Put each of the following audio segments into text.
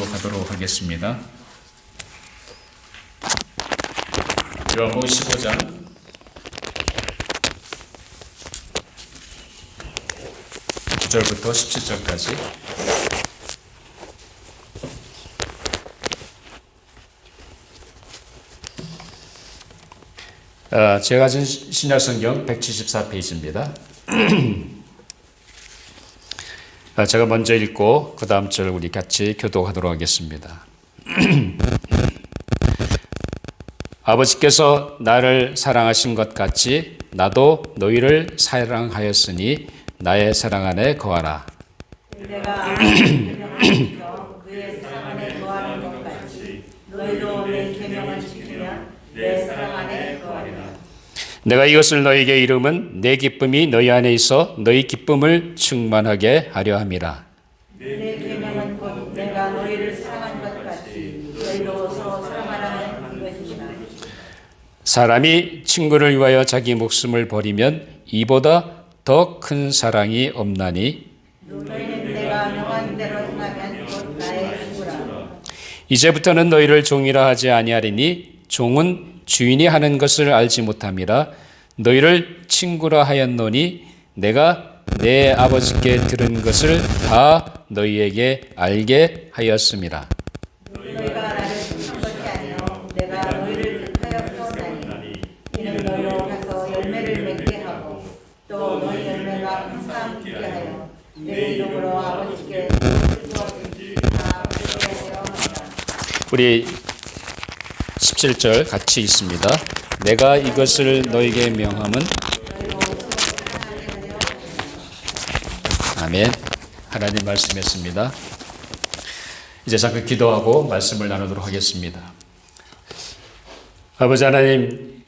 기도하도록 하겠습니다. 요한복음 15장 9절부터 17절까지 어, 제가 가진 신약성경 174페이지입니다. 아, 제가 먼저 읽고 그 다음 절 우리 같이 교독하도록 하겠습니다. 아버지께서 나를 사랑하신 것 같이 나도 너희를 사랑하였으니 나의 사랑 안에 거하라. 내가 아버지께서 그의 사랑 안에 거하는 것 같이 너희도 내 계명을 지키면 내 사랑 안에 거하리라. 내가 이것을 너희에게 이름은 내 기쁨이 너희 안에 있어 너희 기쁨을 충만하게 하려 함이라. 내 계명은 곧 내가 너희를 사랑한 것 같이 너희도 서로 사랑하라는 이것이니라. 사람이 친구를 위하여 자기 목숨을 버리면 이보다 더 큰 사랑이 없나니 너희는 내가 명한 대로 행하면 곧 나의 친구라. 이제부터는 너희를 종이라 하지 아니하리니 종은 주인이 하는 것을 알지 못함이라 너희를 친구라 하였노니 내가 내 아버지께 들은 것을 다 너희에게 알게 하였음이라 너희가 나를 택한 것이 아니요 내가 너희를 택하였사오나니 이는 너희로 가서 열매를 맺게 하고 또 너희 열매가 항상 있게 하여 내 이름으로 아버지께 무엇이든지 다 받게 하려 합니다. 우리 17절 같이 있습니다. 내가 이것을 너에게 명함은 아멘. 하나님 말씀했습니다. 이제 잠깐 기도하고 말씀을 나누도록 하겠습니다. 아버지 하나님,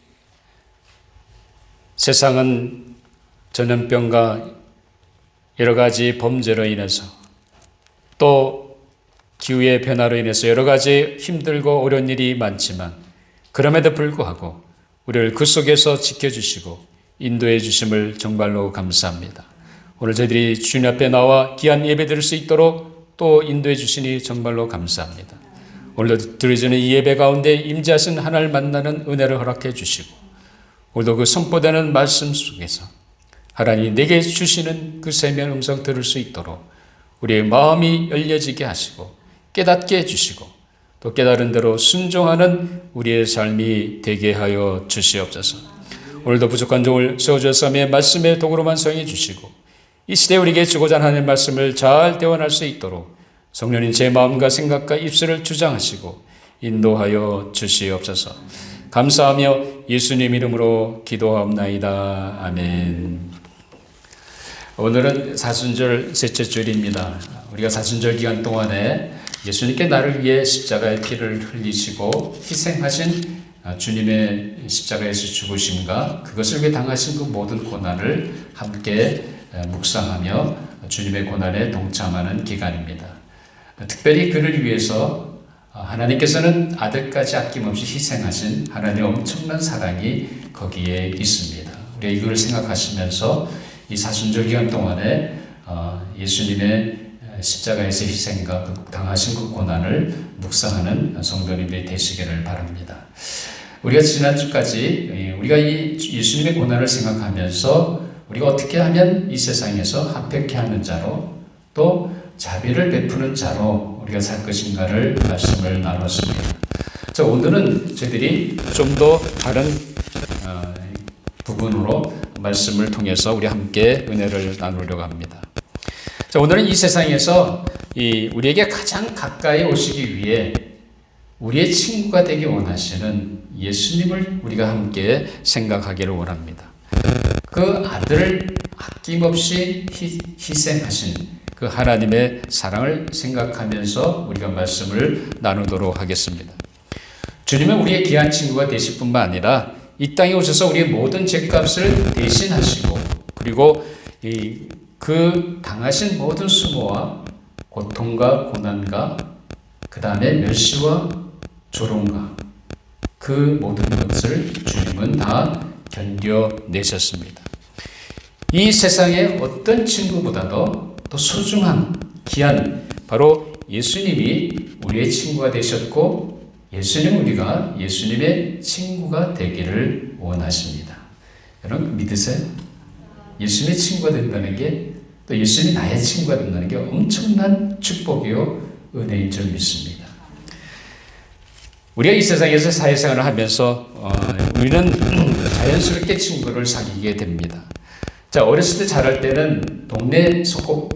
세상은 전염병과 여러 가지 범죄로 인해서 또 기후의 변화로 인해서 여러 가지 힘들고 어려운 일이 많지만 그럼에도 불구하고 우리를 그 속에서 지켜주시고 인도해 주심을 정말로 감사합니다. 오늘 저희들이 주님 앞에 나와 귀한 예배 드릴 수 있도록 또 인도해 주시니 정말로 감사합니다. 오늘도 드려지는 이 예배 가운데 임재하신 하나님을 만나는 은혜를 허락해 주시고 오늘도 그 선포되는 말씀 속에서 하나님 내게 주시는 그 세면 음성 들을 수 있도록 우리의 마음이 열려지게 하시고 깨닫게 해주시고 또 깨달은 대로 순종하는 우리의 삶이 되게 하여 주시옵소서. 오늘도 부족한 종을 세워주셨음에 말씀의 도구로만 사용해 주시고 이 시대 우리에게 주고자 하는 말씀을 잘 대원할 수 있도록 성령님 제 마음과 생각과 입술을 주장하시고 인도하여 주시옵소서. 감사하며 예수님 이름으로 기도하옵나이다. 아멘. 오늘은 사순절 셋째 주일입니다. 우리가 사순절 기간 동안에 예수님께 나를 위해 십자가의 피를 흘리시고 희생하신 주님의 십자가에서 죽으심과 그것을 위해 당하신 그 모든 고난을 함께 묵상하며 주님의 고난에 동참하는 기간입니다. 특별히 그를 위해서 하나님께서는 아들까지 아낌없이 희생하신 하나님의 엄청난 사랑이 거기에 있습니다. 우리가 이걸 생각하시면서 이 사순절 기간 동안에 예수님의 십자가에서 희생과 그 당하신 그 고난을 묵상하는 성도님들이 되시기를 바랍니다. 우리가 지난주까지 우리가 이 예수님의 고난을 생각하면서 우리가 어떻게 하면 이 세상에서 합백해 하는 자로 또 자비를 베푸는 자로 우리가 살 것인가를 말씀을 나눴습니다. 자, 오늘은 저희들이 좀 더 다른 어, 부분으로 말씀을 통해서 우리 함께 은혜를 나누려고 합니다. 자, 오늘은 이 세상에서 이 우리에게 가장 가까이 오시기 위해 우리의 친구가 되기 원하시는 예수님을 우리가 함께 생각하기를 원합니다. 그 아들을 아낌없이 희, 희생하신 그 하나님의 사랑을 생각하면서 우리가 말씀을 나누도록 하겠습니다. 주님은 우리의 귀한 친구가 되실 뿐만 아니라 이 땅에 오셔서 우리의 모든 죄값을 대신하시고 그리고 그 당하신 모든 수모와 고통과 고난과 그 다음에 멸시와 조롱과 그 모든 것을 주님은 다 견뎌내셨습니다. 이 세상의 어떤 친구보다도 또 소중한 귀한 바로 예수님이 우리의 친구가 되셨고 예수님 우리가 예수님의 친구가 되기를 원하십니다. 여러분 믿으세요? 예수님의 친구가 된다는 게 또 예수님이 나의 친구가 된다는 게 엄청난 축복이요 은혜인 줄 믿습니다. 우리가 이 세상에서 사회생활을 하면서 어, 우리는 자연스럽게 친구를 사귀게 됩니다. 자 어렸을 때 자랄 때는 동네 소꿉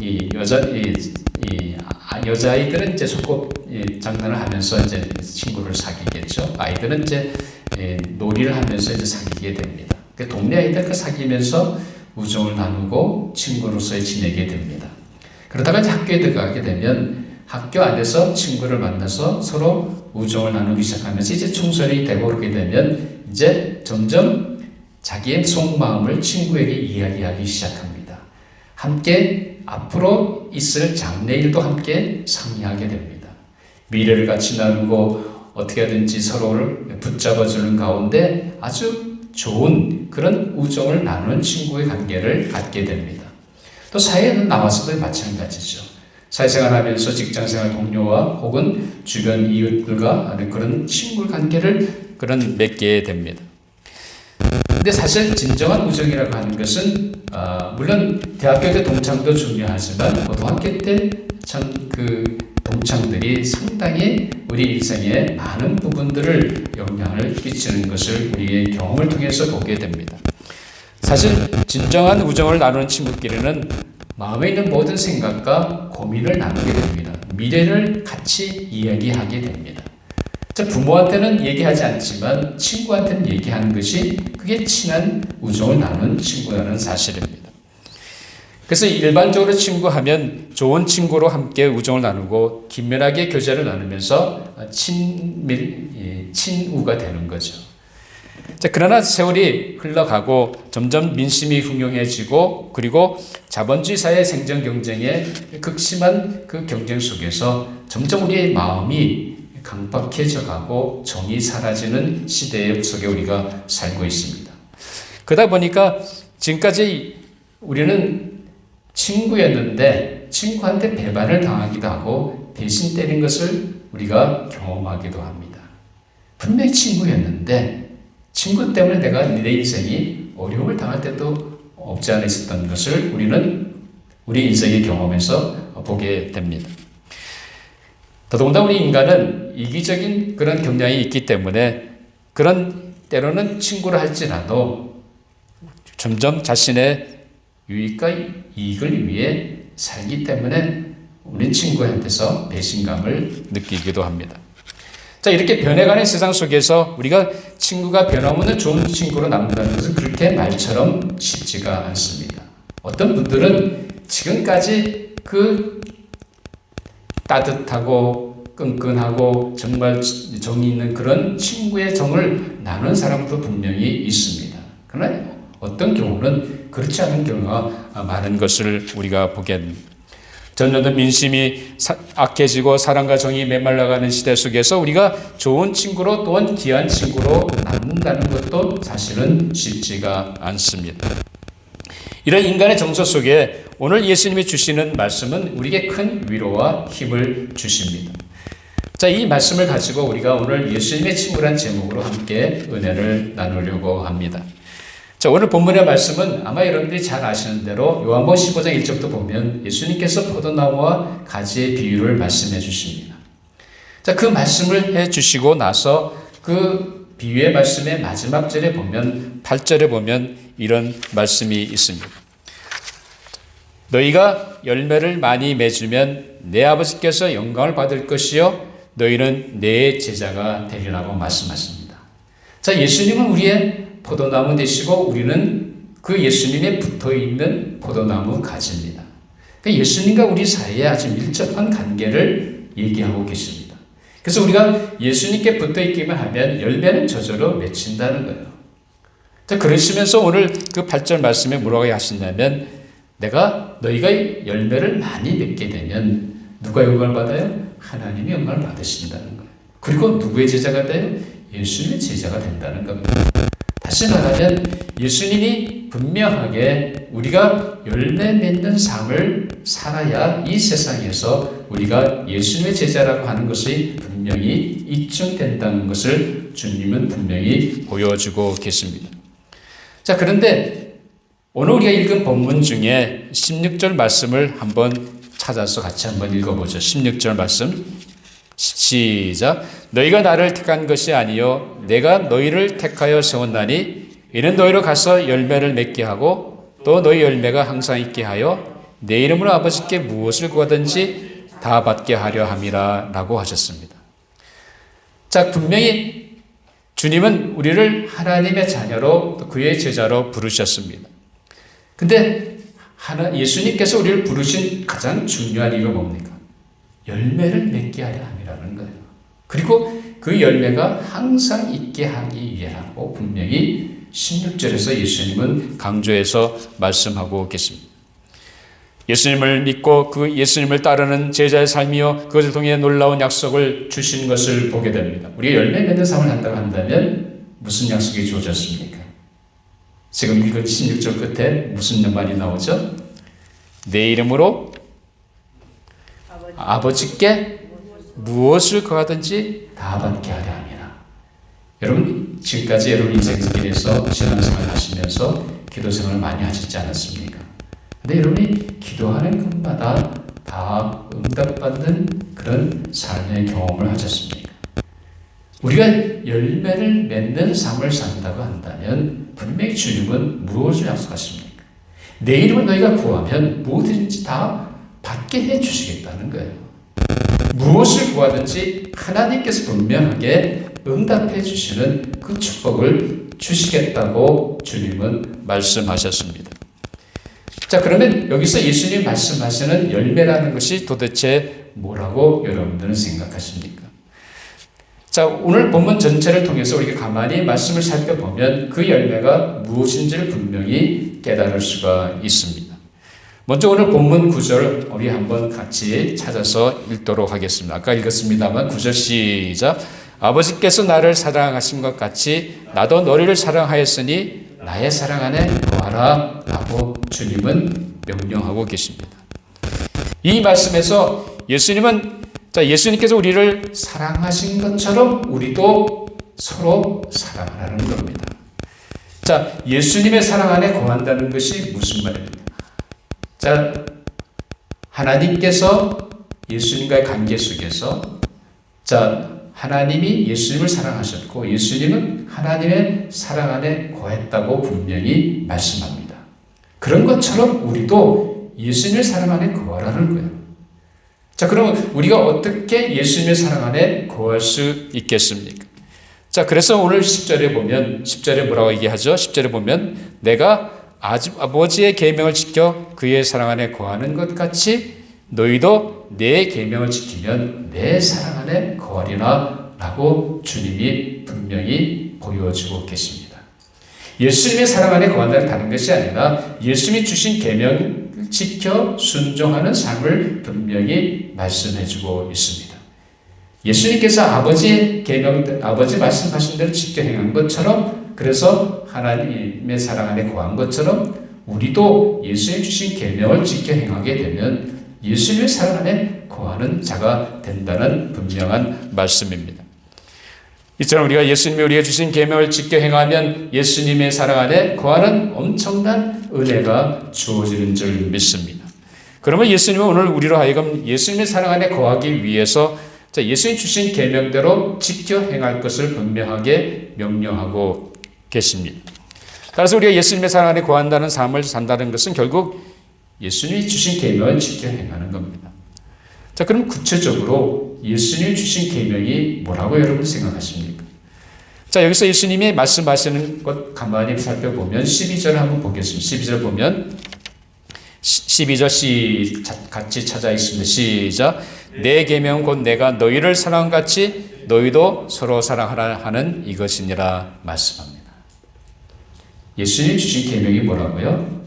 이 여자 이, 이 아, 여자아이들은 이제 소꿉 이 장난을 하면서 이제 친구를 사귀겠죠. 아이들은 이제 예, 놀이를 하면서 이제 사귀게 됩니다. 그 동네 아이들과 사귀면서 우정을 나누고 친구로서 지내게 됩니다. 그러다가 학교에 들어가게 되면 학교 안에서 친구를 만나서 서로 우정을 나누기 시작하면서 이제 청소년이 되고 그러게 되면 이제 점점 자기의 속마음을 친구에게 이야기하기 시작합니다. 함께 앞으로 있을 장래일도 함께 상의하게 됩니다. 미래를 같이 나누고 어떻게 하든지 서로를 붙잡아주는 가운데 아주 좋은 그런 우정을 나누는 친구의 관계를 갖게 됩니다. 또 사회에 나와서도 마찬가지죠. 사회생활 하면서 직장생활 동료와 혹은 주변 이웃들과 그런 친구 관계를 그런 맺게 됩니다. 근데 사실 진정한 우정이라고 하는 것은 아, 물론 대학교 때 동창도 중요하지만 고등학교 때 참그 동창들이 상당히 우리 일생에 많은 부분들을 영향을 끼치는 것을 우리의 경험을 통해서 보게 됩니다. 사실 진정한 우정을 나누는 친구끼리는 마음에 있는 모든 생각과 고민을 나누게 됩니다. 미래를 같이 이야기하게 됩니다. 자, 부모한테는 얘기하지 않지만 친구한테는 얘기하는 것이 그게 친한 우정을 나누는 친구라는 사실입니다. 그래서 일반적으로 친구하면 좋은 친구로 함께 우정을 나누고 긴밀하게 교제를 나누면서 친밀, 예, 친우가 되는 거죠. 자, 그러나 세월이 흘러가고 점점 민심이 흉흉해지고 그리고 자본주의 사회 생존 경쟁의 극심한 그 경쟁 속에서 점점 우리의 마음이 강박해져 가고 정이 사라지는 시대 속에 우리가 살고 있습니다. 그러다 보니까 지금까지 우리는 친구였는데 친구한테 배반을 당하기도 하고 대신 때린 것을 우리가 경험하기도 합니다. 분명히 친구였는데 친구 때문에 내가 내 인생이 어려움을 당할 때도 없지 않아 있었던 것을 우리는 우리 인생의 경험에서 보게 됩니다. 더더군다나 우리 인간은 이기적인 그런 경향이 있기 때문에 그런 때로는 친구를 할지라도 점점 자신의 유익과 이익을 위해 살기 때문에 우리 친구한테서 배신감을 느끼기도 합니다. 자, 이렇게 변해가는 세상 속에서 우리가 친구가 변함없는 좋은 친구로 남는다는 것은 그렇게 말처럼 쉽지가 않습니다. 어떤 분들은 지금까지 그 따뜻하고 끈끈하고 정말 정이 있는 그런 친구의 정을 나눈 사람도 분명히 있습니다. 그러나 어떤 경우는 그렇지 않은 경우가 많은 것을 우리가 보게 됩니다. 점점 민심이 악해지고 사랑과 정이 메말라가는 시대 속에서 우리가 좋은 친구로 또한 귀한 친구로 남는다는 것도 사실은 쉽지가 않습니다. 이런 인간의 정서 속에 오늘 예수님이 주시는 말씀은 우리에게 큰 위로와 힘을 주십니다. 자, 이 말씀을 가지고 우리가 오늘 예수님의 친구란 제목으로 함께 은혜를 나누려고 합니다. 자, 오늘 본문의 말씀은 아마 여러분들이 잘 아시는 대로 요한복음 15장 1절부터 보면 예수님께서 포도나무와 가지의 비유를 말씀해 주십니다. 자, 그 말씀을 해 주시고 나서 그 비유의 말씀의 마지막 절에 보면 8절에 보면 이런 말씀이 있습니다. 너희가 열매를 많이 맺으면 내 아버지께서 영광을 받을 것이요 너희는 내 제자가 되리라고 말씀하십니다. 자, 예수님은 우리의 포도나무 되시고 우리는 그 예수님에 붙어 있는 포도나무 가지입니다. 그러니까 예수님과 우리 사이에 아주 밀접한 관계를 얘기하고 계십니다. 그래서 우리가 예수님께 붙어 있기만 하면 열매는 저절로 맺힌다는 거예요. 자, 그러시면서 오늘 그 8절 말씀에 뭐라고 하신다면 내가 너희가 열매를 많이 맺게 되면 누가 영광을 받아요? 하나님이 영광을 받으신다는 거예요. 그리고 누구의 제자가 돼요? 예수님의 제자가 된다는 겁니다. 다시 말하면 예수님이 분명하게 우리가 열매 맺는 삶을 살아야 이 세상에서 우리가 예수님의 제자라고 하는 것이 분명히 입증된다는 것을 주님은 분명히 보여주고 계십니다. 자, 그런데 오늘 우리가 읽은 본문 중에 16절 말씀을 한번 찾아서 같이 한번 읽어보죠. 16절 말씀. 시작. 너희가 나를 택한 것이 아니요 내가 너희를 택하여 세웠나니 이는 너희로 가서 열매를 맺게 하고 또 너희 열매가 항상 있게 하여 내 이름으로 아버지께 무엇을 구하든지 다 받게 하려 함이라라고 하셨습니다. 자, 분명히 주님은 우리를 하나님의 자녀로 또 그의 제자로 부르셨습니다. 근데 하나 예수님께서 우리를 부르신 가장 중요한 이유가 뭡니까? 열매를 맺게 하려 함이라는 거예요. 그리고 그 열매가 항상 있게 하기 위해라고 분명히 16절에서 예수님은 강조해서 말씀하고 계십니다. 예수님을 믿고 그 예수님을 따르는 제자의 삶이요 그것을 통해 놀라운 약속을 주신 것을 보게 됩니다. 우리가 열매 맺는 삶을 한다고 한다면 무슨 약속이 주어졌습니까? 지금 읽은 16절 끝에 무슨 말이 나오죠? 내 이름으로 아버지께 무엇을 구하든지 다 받게 하려 함이라. 여러분 지금까지 여러분 인생길에서 신앙생활 하시면서 기도 생활을 많이 하셨지 않았습니까? 근데 여러분이 기도하는 것마다 다 응답받는 그런 삶의 경험을 하셨습니까? 우리가 열매를 맺는 삶을 산다고 한다면 분명히 주님은 무엇을 약속하십니까? 내 이름을 너희가 구하면 무엇든지 다 받게 해 주시겠다는 거예요. 무엇을 구하든지 하나님께서 분명하게 응답해 주시는 그 축복을 주시겠다고 주님은 말씀하셨습니다. 자, 그러면 여기서 예수님 말씀하시는 열매라는 것이 도대체 뭐라고 여러분들은 생각하십니까? 자, 오늘 본문 전체를 통해서 우리가 가만히 말씀을 살펴보면 그 열매가 무엇인지를 분명히 깨달을 수가 있습니다. 먼저 오늘 본문 9절 우리 한번 같이 찾아서 읽도록 하겠습니다. 아까 읽었습니다만 9절 시작. 아버지께서 나를 사랑하신 것 같이 나도 너희를 사랑하였으니 나의 사랑 안에 거하라 라고 주님은 명령하고 계십니다. 이 말씀에서 예수님은 자, 예수님께서 우리를 사랑하신 것처럼 우리도 서로 사랑하라는 겁니다. 자, 예수님의 사랑 안에 거한다는 것이 무슨 말입니까? 자, 하나님께서 예수님과의 관계 속에서 자, 하나님이 예수님을 사랑하셨고 예수님은 하나님의 사랑 안에 거했다고 분명히 말씀합니다. 그런 것처럼 우리도 예수님의 사랑 안에 거하라는 거예요. 자, 그럼 우리가 어떻게 예수님의 사랑 안에 거할 수 있겠습니까? 자, 그래서 오늘 10절에 보면 10절에 뭐라고 얘기하죠? 10절에 보면 내가 아버지의 계명을 지켜 그의 사랑 안에 거하는 것 같이 너희도 내 계명을 지키면 내 사랑 안에 거하리라 라고 주님이 분명히 보여주고 계십니다. 예수님의 사랑 안에 거한다는 다른 것이 아니라 예수님이 주신 계명을 지켜 순종하는 삶을 분명히 말씀해주고 있습니다. 예수님께서 아버지의 계명, 아버지 말씀하신 대로 지켜 행한 것처럼 그래서 하나님의 사랑 안에 거한 것처럼 우리도 예수님 주신 계명을 지켜 행하게 되면 예수님의 사랑 안에 거하는 자가 된다는 분명한 말씀입니다. 이처럼 우리가 예수님이 우리에게 주신 계명을 지켜 행하면 예수님의 사랑 안에 거하는 엄청난 은혜가 주어지는 줄 믿습니다. 그러면 예수님은 오늘 우리로 하여금 예수님의 사랑 안에 거하기 위해서 예수님 주신 계명대로 지켜 행할 것을 분명하게 명령하고 계십니다. 따라서 우리가 예수님의 사랑 안에 거한다는 삶을 산다는 것은 결국 예수님이 주신 계명을 지켜 행하는 겁니다. 자, 그럼 구체적으로 예수님이 주신 계명이 뭐라고 여러분 생각하십니까? 자, 여기서 예수님이 말씀하시는 것 가만히 살펴보면 12절 한번 보겠습니다. 12절 보면 12절 시 같이 찾아 있습니다. 시작. 내 계명 곧 내가 너희를 사랑 같이 너희도 서로 사랑하라 하는 이것이니라 말씀합니다. 예수님 주신 계명이 뭐라고요?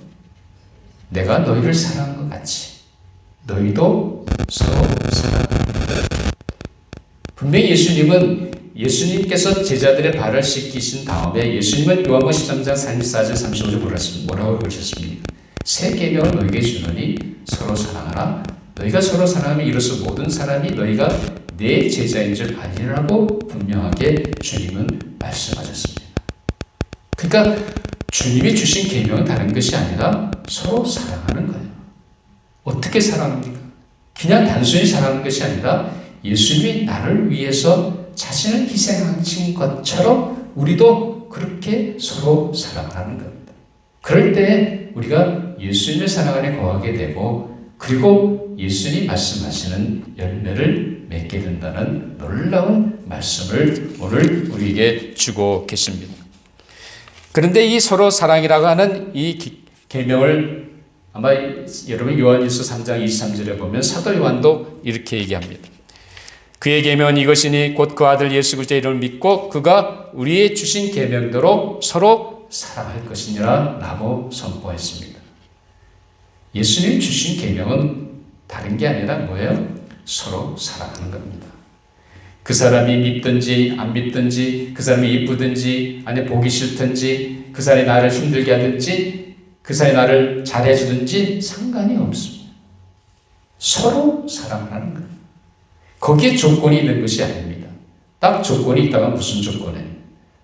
내가 너희를 사랑한 것 같이 너희도 서로 사랑하라. 분명히 예수님은 예수님께서 제자들의 발을 씻기신 다음에 예수님은 요한복음 13장 34절 35절 뭐라습- 뭐라고 그러셨습니까? 새 계명을 너에게 주노니 서로 사랑하라. 너희가 서로 사랑하면 이로써 모든 사람이 너희가 내 제자인 줄 아니라고 분명하게 주님은 말씀하셨습니다. 그러니까 주님이 주신 계명은 다른 것이 아니라 서로 사랑하는 거예요. 어떻게 사랑합니까? 그냥 단순히 사랑하는 것이 아니라 예수님이 나를 위해서 자신을 희생하신 것처럼 우리도 그렇게 서로 사랑하는 겁니다. 그럴 때 우리가 예수님의 사랑 안에 거하게 되고 그리고 예수님이 말씀하시는 열매를 맺게 된다는 놀라운 말씀을 오늘 우리에게 주고 계십니다. 그런데 이 서로 사랑이라고 하는 이 기- 계명을 아마 여러분 요한일서 3장 23절에 보면 사도 요한도 이렇게 얘기합니다. 그의 계명은 이것이니 곧 그 아들 예수 그리스도의 이름을 믿고 그가 우리의 주신 계명대로 서로 사랑할 것이니라 라고 선포했습니다. 예수님 주신 계명은 다른 게 아니라 뭐예요? 서로 사랑하는 겁니다. 그 사람이 믿든지 안 믿든지 그 사람이 이쁘든지 아니 보기 싫든지 그 사람이 나를 힘들게 하든지 그 사람이 나를 잘해주든지 상관이 없습니다. 서로 사랑하는 거예요. 거기에 조건이 있는 것이 아닙니다. 딱 조건이 있다면 무슨 조건에?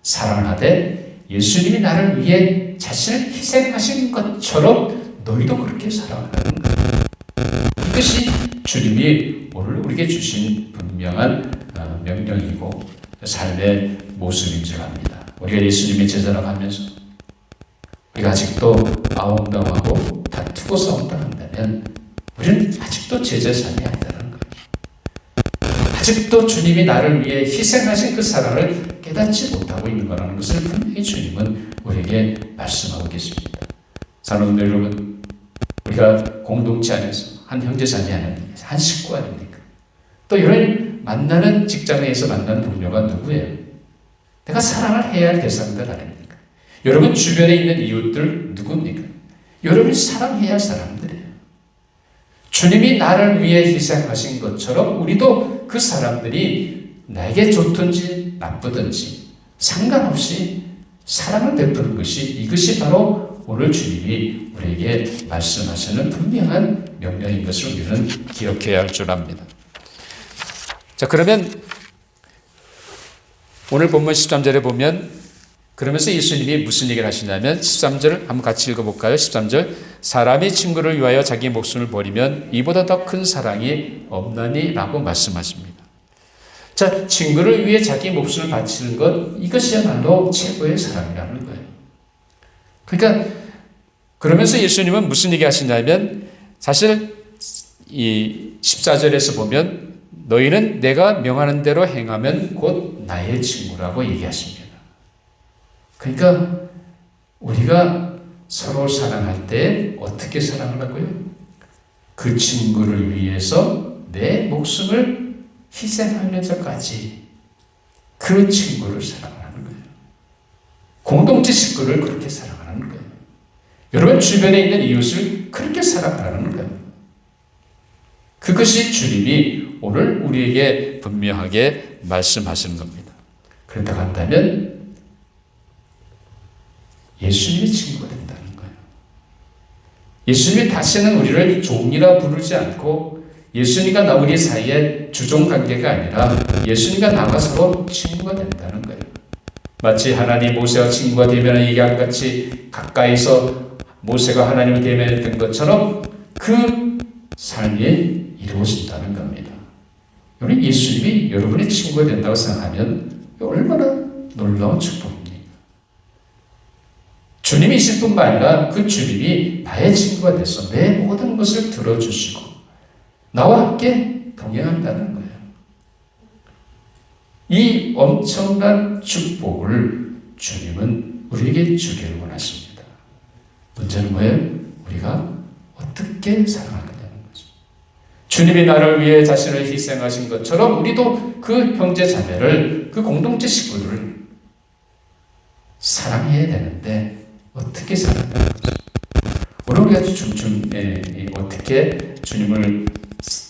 사랑하되 예수님이 나를 위해 자신을 희생하신 것처럼 너희도 그렇게 사랑하는 거예요. 이것이 주님이 오늘 우리에게 주신 분명한 어, 명령이고 삶의 모습인 줄 압니다. 우리가 예수님의 제자라고 하면서 우리가 아직도 아웅다웅하고 다투고 싸운다 한다면 우리는 아직도 제자 삶이 아니다는 거예요. 아직도 주님이 나를 위해 희생하신 그 사랑을 깨닫지 못하고 있는 거라는 것을 분명히 주님은 우리에게 말씀하고 계십니다. 사랑하는 여러분, 우리가 공동체 안에서 한 형제자매 아닙니까? 한 식구 아닙니까? 또 이런 만나는 직장에서 만나는 동료가 누구예요? 내가 사랑을 해야 할 대상들 아닙니까? 여러분 주변에 있는 이웃들 누굽니까? 여러분이 사랑해야 할 사람들이에요. 주님이 나를 위해 희생하신 것처럼 우리도 그 사람들이 나에게 좋든지 나쁘든지 상관없이 사랑을 베푸는 것이 이것이 바로 오늘 주님이 우리에게 말씀하시는 분명한 명령인 것을 우리는 기억해야 할 줄 압니다. 자, 그러면 오늘 본문 13절에 보면 그러면서 예수님이 무슨 얘기를 하시냐면 13절 한번 같이 읽어볼까요? 13절 사람이 친구를 위하여 자기 목숨을 버리면 이보다 더 큰 사랑이 없나니 라고 말씀하십니다. 자, 친구를 위해 자기 목숨을 바치는 것 이것이야말로 최고의 사랑이라는 거예요. 그러니까 그러면서 예수님은 무슨 얘기 하시냐면 사실 이 14절에서 보면 너희는 내가 명하는 대로 행하면 곧 나의 친구라고 얘기하십니다. 그러니까 우리가 서로 사랑할 때 어떻게 사랑하라고요? 그 친구를 위해서 내 목숨을 희생하면서까지 그 친구를 사랑하는 거예요. 공동체 식구를 그렇게 사랑하는 거예요. 여러분 주변에 있는 이웃을 그렇게 사랑하는 거예요. 그것이 주님이 오늘 우리에게 분명하게 말씀하시는 겁니다. 그렇다고 한다면 예수님의 친구가 된다는 거예요. 예수님이 다시는 우리를 종이라 부르지 않고 예수님과 나 우리 사이에 주종 관계가 아니라 예수님과 나가 서로 친구가 된다는 거예요. 마치 하나님 모세와 친구가 되면 얘기한 같이 가까이서 모세가 하나님을 대면했던 것처럼 그 삶이 이루어진다는 겁니다. 우리 예수님이 여러분의 친구가 된다고 생각하면 얼마나 놀라운 축복입니까? 주님이실 뿐만 아니라 그 주님이 나의 친구가 돼서 내 모든 것을 들어주시고 나와 함께 동행한다는 거예요. 이 엄청난 축복을 주님은 우리에게 주기를 원하십니다. 문제는 뭐예요? 우리가 어떻게 거죠. 주님이 나를 위해 자신을 희생하신 것처럼 우리도 그 형제 자매를 그 공동체 식구들을 사랑해야 되는데 어떻게 거죠? 오늘 우리가 좀, 좀, 예, 예, 어떻게 주님을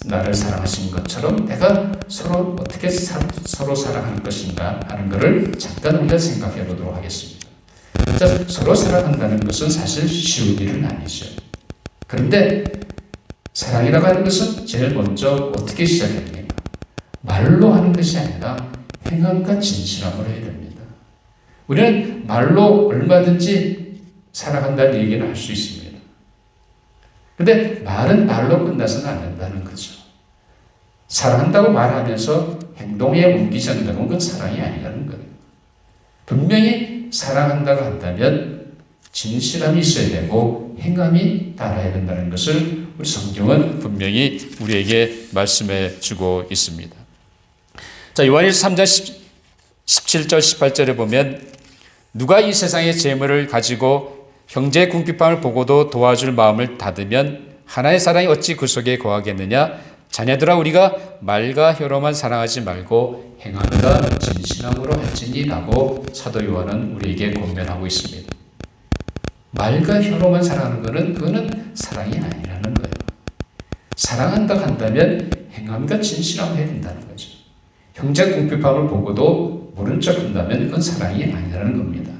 나를 사랑하신 것처럼 내가 서로 어떻게 사- 서로 사랑할 것인가 하는 것을 잠깐 우리가 생각해 보도록 하겠습니다. 자, 서로 사랑한다는 것은 사실 쉬운 일은 아니죠. 그런데 사랑이라고 하는 것은 제일 먼저 어떻게 시작됩니까? 말로 하는 것이 아니라 행함과 진실함으로 해야 됩니다. 우리는 말로 얼마든지 사랑한다는 얘기는 할수 있습니다. 근데 말은 말로 끝나서는 안 된다는 거죠. 사랑한다고 말하면서 행동에 옮기지 않는다면 그건 사랑이 아니라는 거예요. 분명히 사랑한다고 한다면 진실함이 있어야 되고 행함이 따라야 된다는 것을 성경은 분명히 우리에게 말씀해 주고 있습니다. 자, 요한일서 3장 17절 18절에 보면 누가 이 세상의 재물을 가지고 형제의 궁핍함을 보고도 도와줄 마음을 닫으면 하나의 사랑이 어찌 그 속에 거하겠느냐 자녀들아 우리가 말과 혀로만 사랑하지 말고 행함과 진실함으로 할지니라고 사도 요한은 우리에게 권면하고 있습니다. 말과 혀로만 사랑하는 것은 그거는 사랑이 아니라는 거예요. 사랑한다 한다면 행함과 진실함을 해야 된다는 거죠. 형제 궁핍함을 보고도 모른 척 한다면 그건 사랑이 아니라는 겁니다.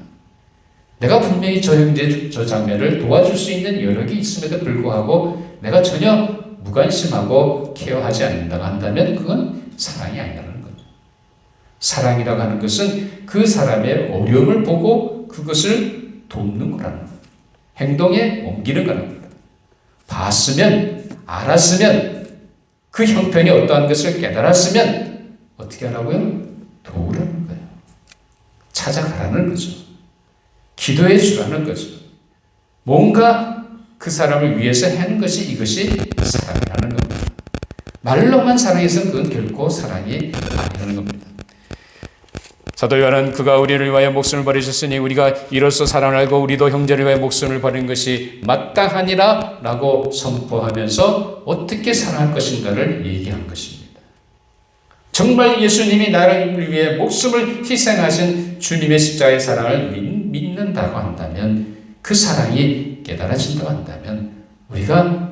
내가 분명히 저 형제, 저 자매를 도와줄 수 있는 여력이 있음에도 불구하고 내가 전혀 무관심하고 케어하지 않는다고 한다면 그건 사랑이 아니라는 거죠. 사랑이라고 하는 것은 그 사람의 어려움을 보고 그것을 돕는 거라는 거예요. 행동에 옮기는 거예요. 봤으면, 알았으면, 그 형편이 어떠한 것을 깨달았으면 어떻게 하라고요? 도우라는 거예요. 찾아가라는 거죠. 기도해 주라는 거죠. 뭔가 그 사람을 위해서 하는 것이 이것이 사랑이라는 겁니다. 말로만 사랑해서는 그건 결코 사랑이 아니라는 겁니다. 사도 요한은 그가 우리를 위하여 목숨을 버리셨으니 우리가 이로써 사랑을 알고 우리도 형제를 위하여 목숨을 버리는 것이 마땅하니라 라고 선포하면서 어떻게 사랑할 것인가를 얘기한 것입니다. 정말 예수님이 나를 위해 목숨을 희생하신 주님의 십자가의 사랑을 믿, 는다고 한다면 그 사랑이 깨달아진다고 한다면 우리가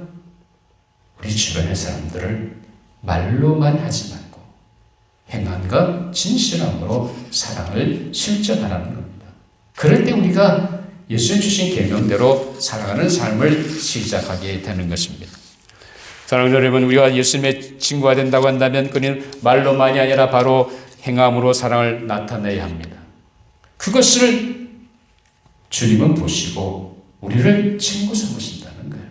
우리 주변의 사람들을 말로만 하지 말고 행함과 진실함으로 사랑을 실천하라는 겁니다. 그럴 때 우리가 예수님 주신 계명대로 살아가는 삶을 시작하게 되는 것입니다. 사랑하는 여러분, 우리가 예수님의 친구가 된다고 한다면 그는 말로만이 아니라 바로 행함으로 사랑을 나타내야 합니다. 그것을 주님은 보시고 우리를 친구 삼으신다는 거예요.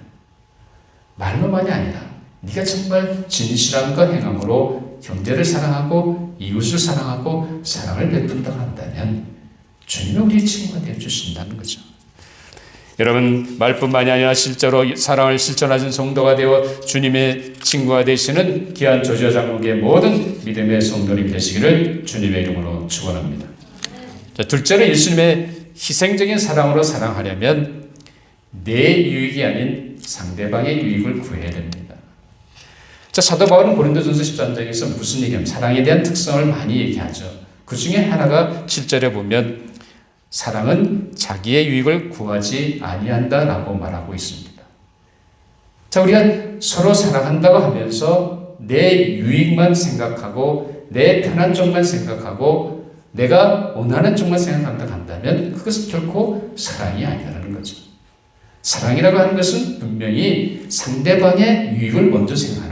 말로만이 아니라 네가 정말 진실함과 행함으로 형제를 사랑하고 이웃을 사랑하고 사랑을 베푼다고 한다면 주님은 우리 친구가 되어 주신다는 거죠. 여러분 말뿐만이 아니라 실제로 사랑을 실천하신 성도가 되어 주님의 친구가 되시는 귀한 조지아 장로의 모든 믿음의 성도님 되시기를 주님의 이름으로 축원합니다. 자, 둘째로 예수님의 희생적인 사랑으로 사랑하려면 내 유익이 아닌 상대방의 유익을 구해야 됩니다. 자, 사도 바울은 고린도전서 13장에서 무슨 얘기냐면 사랑에 대한 특성을 많이 얘기하죠. 그 중에 하나가 7절에 보면 사랑은 자기의 유익을 구하지 아니한다라고 말하고 있습니다. 자, 우리가 서로 사랑한다고 하면서 내 유익만 생각하고 내 편한 쪽만 생각하고 내가 원하는 쪽만 생각한다 한다면 그것은 결코 사랑이 아니라는 거죠. 사랑이라고 하는 것은 분명히 상대방의 유익을 먼저 겁니다.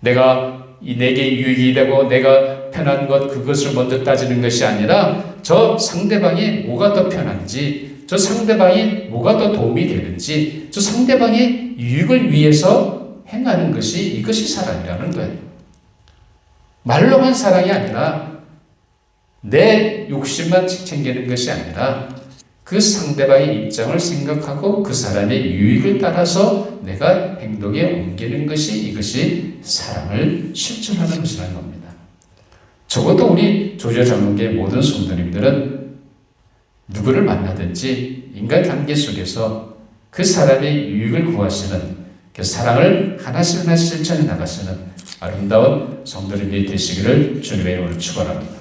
내가 이 내게 유익이 되고 내가 편한 것 그것을 먼저 따지는 것이 아니라 저 상대방이 뭐가 더 편한지 저 상대방이 뭐가 더 도움이 되는지 저 상대방의 유익을 위해서 행하는 것이 이것이 사랑이라는 거예요. 말로만 사랑이 아니라 내 욕심만 챙기는 것이 아니라 그 상대방의 입장을 생각하고 그 사람의 유익을 따라서 내가 행동에 옮기는 것이 이것이 사랑을 실천하는 것이라는 겁니다. 적어도 우리 조지아 장로교의 모든 성도님들은 누구를 만나든지 인간 관계 속에서 그 사람의 유익을 구하시는 그 사랑을 하나씩 하나씩 실천해 나가시는 아름다운 성도님이 되시기를 주님의 이름으로 축원합니다.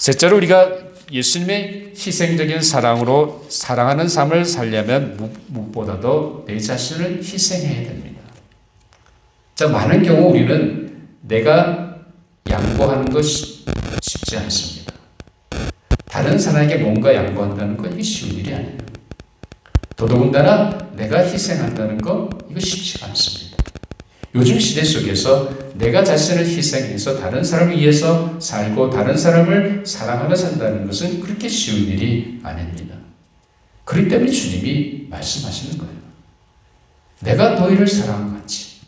셋째로 우리가 예수님의 희생적인 사랑으로 사랑하는 삶을 살려면 무- 무엇보다도 내 자신을 희생해야 됩니다. 자, 많은 경우 우리는 내가 양보하는 것이 쉽지 않습니다. 다른 사람에게 뭔가 양보한다는 건 이게 쉬운 일이 아니에요. 더더군다나 내가 희생한다는 거 이거 쉽지가 않습니다. 요즘 시대 속에서 내가 자신을 희생해서 다른 사람을 위해서 살고 다른 사람을 사랑하며 산다는 것은 그렇게 쉬운 일이 아닙니다. 그렇기 때문에 주님이 말씀하시는 거예요. 내가 너희를 사랑한 것 같이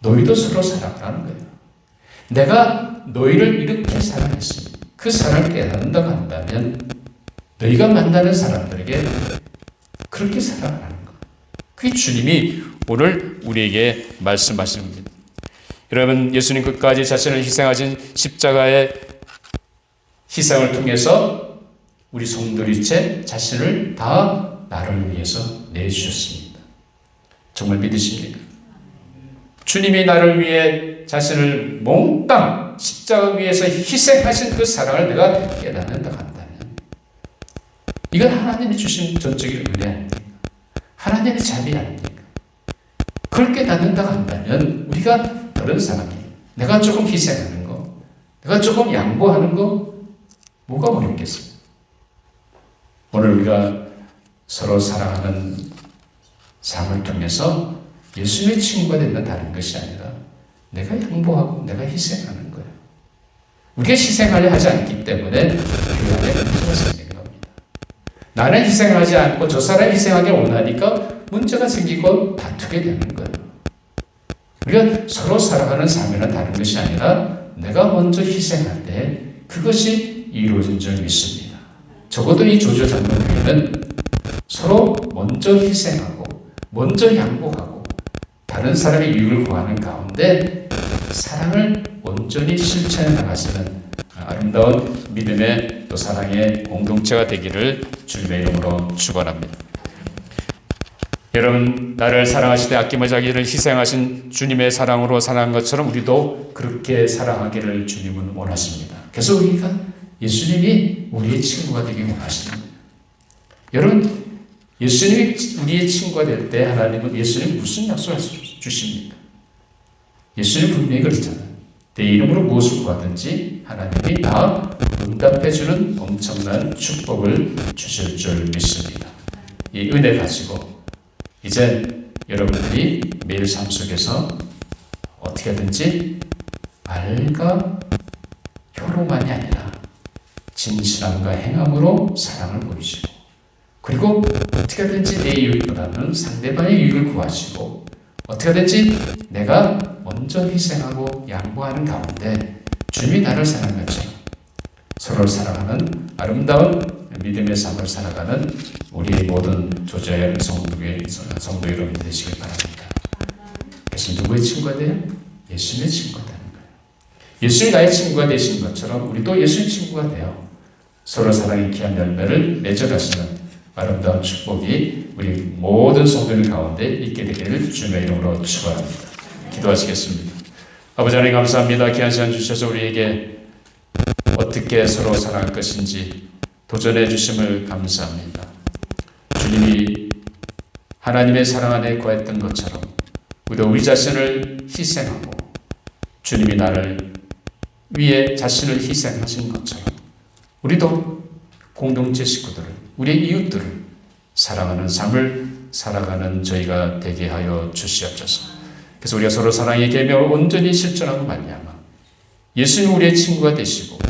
너희도 서로 사랑하라는 거예요. 내가 너희를 이렇게 사랑했으니 그 사랑을 깨닫는다고 한다면 너희가 만나는 사람들에게 그렇게 사랑하는 것. 그게 주님이 오늘 우리에게 말씀하시는 겁니다. 여러분, 예수님 끝까지 자신을 희생하신 십자가의 희생을 통해서 우리 성도일체 자신을 다 나를 위해서 내주셨습니다. 정말 믿으십니까? 주님이 나를 위해 자신을 몽땅 십자가 위에서 희생하신 그 사랑을 내가 깨닫는다 한다면 이건 하나님이 주신 전적인 은혜 아닙니까? 하나님의 자비 아닙니까? 그걸 깨닫는다 한다면 우리가 다른 사람이 내가 조금 희생하는 거, 내가 조금 양보하는 거 뭐가 어렵겠어요? 오늘 우리가 서로 사랑하는 삶을 통해서 예수님의 친구가 된다 다른 것이 아니라 내가 양보하고 내가 희생하는 거예요. 우리가 희생하려 하지 않기 때문에 교회 안에 문제가 생기는 겁니다. 나는 희생하지 않고 저 사람이 희생하길 원하니까 문제가 생기고 다투게 되는 거예요. 우리가 서로 살아가는 삶이나 다른 것이 아니라 내가 먼저 희생할 때 그것이 이루어진 줄 믿습니다. 적어도 이 조조 장로 교회는 서로 먼저 희생하고 먼저 양보하고 다른 사람의 유익을 구하는 가운데 사랑을 온전히 실천해 나가시는 아름다운 믿음의 또 사랑의 공동체가 되기를 주님의 이름으로 축원합니다. 여러분 나를 사랑하시되 아낌을 자기를 희생하신 주님의 사랑으로 사랑한 것처럼 우리도 그렇게 사랑하기를 주님은 원하십니다. 그래서 우리가 예수님이 우리의 친구가 되길 원하십니다. 여러분 예수님이 우리의 친구가 될 때 하나님은 예수님 무슨 약속을 주십니까? 예수님 분명히 그랬잖아요. 내 이름으로 무엇을 구하든지 하나님이 다 응답해 주는 엄청난 축복을 주실 줄 믿습니다. 이 은혜 가지고 이제 여러분들이 매일 삶 속에서 어떻게든지 말과 혀로만이 아니라 진실함과 행함으로 사랑을 보이시고 그리고 어떻게든지 내 이익보다는 상대방의 이익을 구하시고 어떻게든지 내가 먼저 희생하고 양보하는 가운데 주님이 나를 것처럼 서로를 사랑하는 아름다운 믿음의 삶을 살아가는 우리 모든 조자의 성도의 성도 여러분 되시길 바랍니다. 그래서 누구의 친구가 돼요? 예수님의 친구가 되는 거예요. 예수님이 나의 친구가 되신 것처럼 우리도 예수님 친구가 돼요. 서로 사랑의 귀한 열매를 맺어가시는 아름다운 축복이 우리 모든 성도들 가운데 있게 되기를 주님의 이름으로 축원합니다. 기도하시겠습니다. 아버지 하나님 감사합니다. 귀한 시간 주셔서 우리에게 어떻게 서로 사랑할 것인지 도전해 주심을 감사합니다. 주님이 하나님의 사랑 안에 거했던 것처럼 우리도 우리 자신을 희생하고 주님이 나를 위해 자신을 희생하신 것처럼 우리도 공동체 식구들을 우리의 이웃들을 사랑하는 삶을 살아가는 저희가 되게 하여 주시옵소서. 그래서 우리가 서로 사랑의 계명을 온전히 실천하고 말미암아 예수님 우리의 친구가 되시고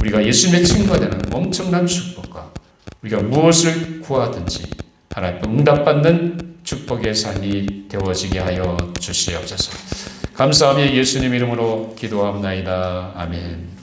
우리가 예수님의 친구가 되는 엄청난 축복과 우리가 무엇을 구하든지 하나님 응답받는 축복의 삶이 되어지게 하여 주시옵소서. 감사하며 예수님 이름으로 기도합나이다. 아멘.